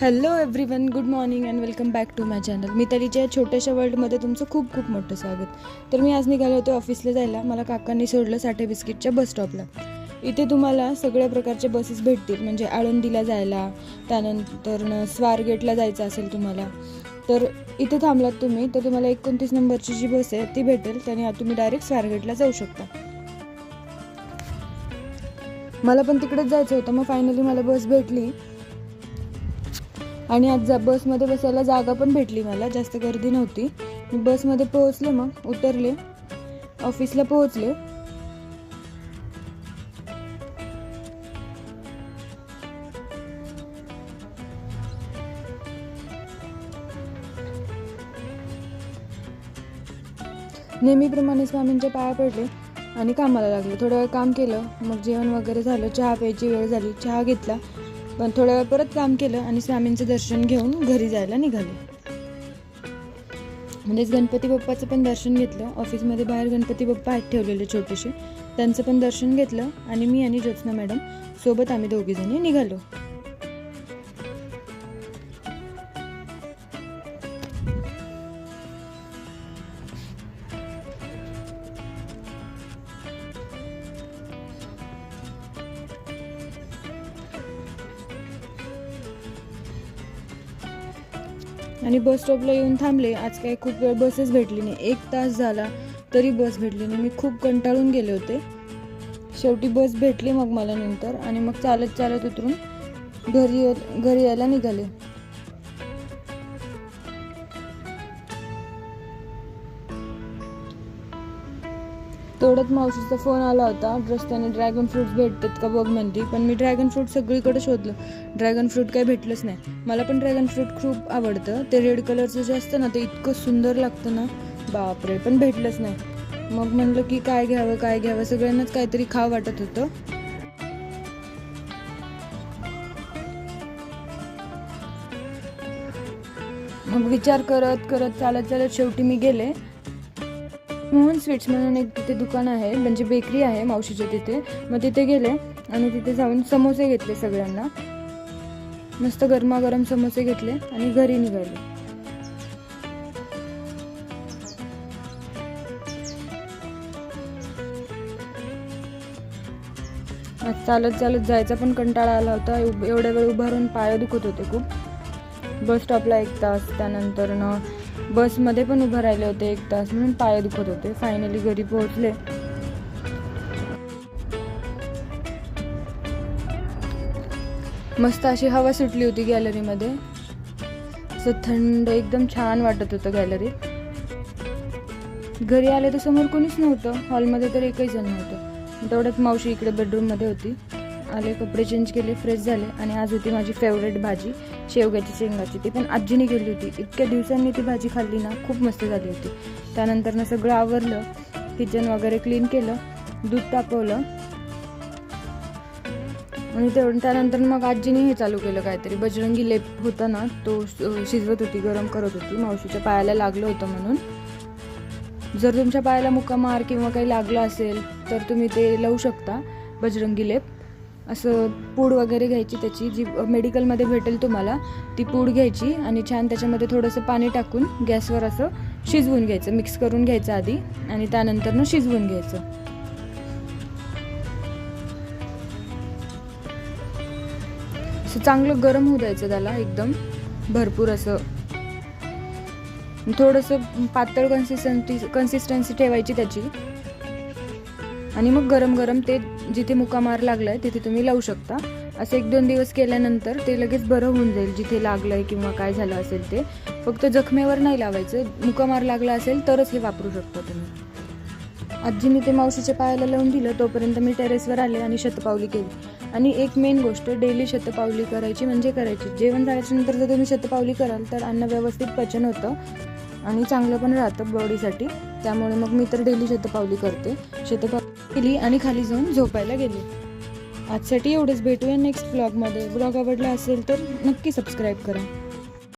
Hello everyone good morning and welcome back to my channel मितालीच्या या छोट्याशा वर्ल्डमध्ये तुमचं खूप खूप मोठं स्वागत. तर मी आज निघालो होते ऑफिसला जायला. मला काकांनी सोडलं साठे बिस्किटच्या बस स्टॉपला इथे तुम्हाला सगळ्या प्रकारचे बसेस भेटतील. म्हणजे आळंदीला जायला त्यानंतर स्वारगेटला जायचं असेल तुम्हाला तर इथे थांबलात तुम्ही तर तुम्हाला एकोणतीस नंबरची जी बस आहे ती भेटेल. त्याने तुम्ही डायरेक्ट स्वारगेटला जाऊ शकता. मला पण तिकडेच जायचं होतं. मग फायनली मला बस भेटली. आणि आज जा बसमध्ये बसायला जागा पण भेटली मला जास्त गर्दी नव्हती. मी बसमध्ये पोहोचले मग उतरले. ऑफिसला पोहोचले. नेहमीप्रमाणे स्वामींच्या पाया पडले आणि कामाला लागले. थोडं वेळ काम केलं मग जेवण वगैरे झालं चहा प्यायची वेळ झाली चहा घेतला. पण थोड्या वेळ परत काम केलं आणि स्वामींचं दर्शन घेऊन घरी जायला निघाले. म्हणजेच गणपती बाप्पाचं पण दर्शन घेतलं. ऑफिसमध्ये बाहेर गणपती बाप्पा आहेत ठेवलेले छोटेसे. त्यांचं पण दर्शन घेतलं आणि मी आणि ज्योत्स्ना मॅडम सोबत आम्ही दोघीजणी निघालो. आणि बस स्टॉपला येऊन थांबले. आज काही खूप वेळ बसेस भेटली नाही. एक तास झाला तरी बस भेटली नाही. मी खूप कंटाळून गेले होते. शेवटी बस भेटली मग मला नंतर आणि मग चालत चालत उतरून घरी ये- घरी यायला निघाले. तेवढ्यात मावशीचा फोन आला होता. रस्त्याने ड्रॅगन फ्रूट्स भेटतात का बघ म्हणते. पण मी ड्रॅगन फ्रूट सगळीकडे शोधलं. ड्रॅगन फ्रूट काही भेटलंच नाही. मला पण ड्रॅगन फ्रूट खूप आवडतं. ते रेड कलरचं जे असतं ना ते इतकं सुंदर लागतं ना. बापरे पण भेटलंच नाही. मग म्हणलं की काय घ्यावं काय घ्यावं? सगळ्यांनाच काहीतरी खावं वाटत होतं. मग विचार करत करत चालत चालत शेवटी मी गेले. मोहन स्वीट्स म्हणून एक तिथे दुकान आहे म्हणजे बेकरी आहे मावशीच्या तिथे. मग तिथे गेले आणि तिथे जाऊन समोसे घेतले सगळ्यांना. मस्त गरमागरम समोसे घेतले आणि घरी निघाले. चालत चालत जायचा पण कंटाळा आला होता. एवढ्या वेळ उभारून पाय दुखत होते खूप. बस स्टॉपला एक तास त्यानंतर न बसमध्ये पण उभं राहिले होते एक तास म्हणून पाय दुखत होते. फायनली घरी पोहोचले. मस्त अशी हवा सुटली होती गॅलरीमध्ये. असं थंड एकदम छान वाटत होतं गॅलरीत. घरी आले तर समोर कोणीच नव्हतं. हॉलमध्ये तर एकही जण नव्हतं. तेवढ्यात मावशी इकडे बेडरूममध्ये होती. आले कपडे चेंज केले फ्रेश झाले आणि आज होती माझी फेवरेट भाजी शेवग्याची शेंगाची. ती पण आजीने केली होती. इतक्या दिवसांनी ती भाजी खाल्ली ना खूप मस्त झाली होती. त्यानंतर ना सगळं आवरलं किचन वगैरे क्लीन केलं दूध तापवलं. आणि तेवढं त्यानंतर मग आजीने हे चालू केलं काहीतरी. बजरंगी लेप होता ना तो शिजवत होती गरम करत होती. मावशीच्या पायाला लागलं होतं म्हणून. जर तुमच्या पायाला मुक्कामार किंवा काही लागलं असेल तर तुम्ही ते लावू शकता. बजरंगी लेप. असं पूड वगैरे घ्यायची त्याची जी मेडिकलमध्ये भेटेल तुम्हाला ती पूड घ्यायची आणि छान त्याच्यामध्ये थोडंसं पाणी टाकून गॅसवर असं शिजवून घ्यायचं मिक्स करून घ्यायचं आधी आणि त्यानंतर न शिजवून घ्यायचं. असं चांगलं गरम होऊ द्यायचं त्याला एकदम भरपूर असं. थोडंसं पातळ कन्सिस्टन्सी कन्सिस्टन्सी ठेवायची त्याची. आणि मग गरम गरम ते जिथे मुकामार लागलाय तिथे तुम्ही लावू शकता. असं एक दोन दिवस केल्यानंतर ते लगेच बरं होऊन जाईल जिथे लागलंय किंवा काय झालं असेल ते. फक्त जखमेवर नाही लावायचं. मुकामार लागला असेल तरच हे वापरू शकता तुम्ही. आजीने ते मावशीच्या पायाला लावून दिलं तोपर्यंत मी टेरेसवर आले आणि शतपावली केली. आणि एक मेन गोष्ट डेली शतपावली करायची म्हणजे करायची. जेवण झाल्याच्यानंतर जर तुम्ही शतपावली कराल तर अन्न व्यवस्थित पचन होतं आणि चांगलं पण राहतं बॉडीसाठी त्यामुळे मग मी तर डेली शतपावली करते. शतपावली केली आणि खाली जाऊन झोपायला गेली. आजसाठी एवढंच. भेटूया नेक्स्ट ब्लॉगमध्ये ब्लॉग आवडला असेल तर नक्की सबस्क्राईब करा.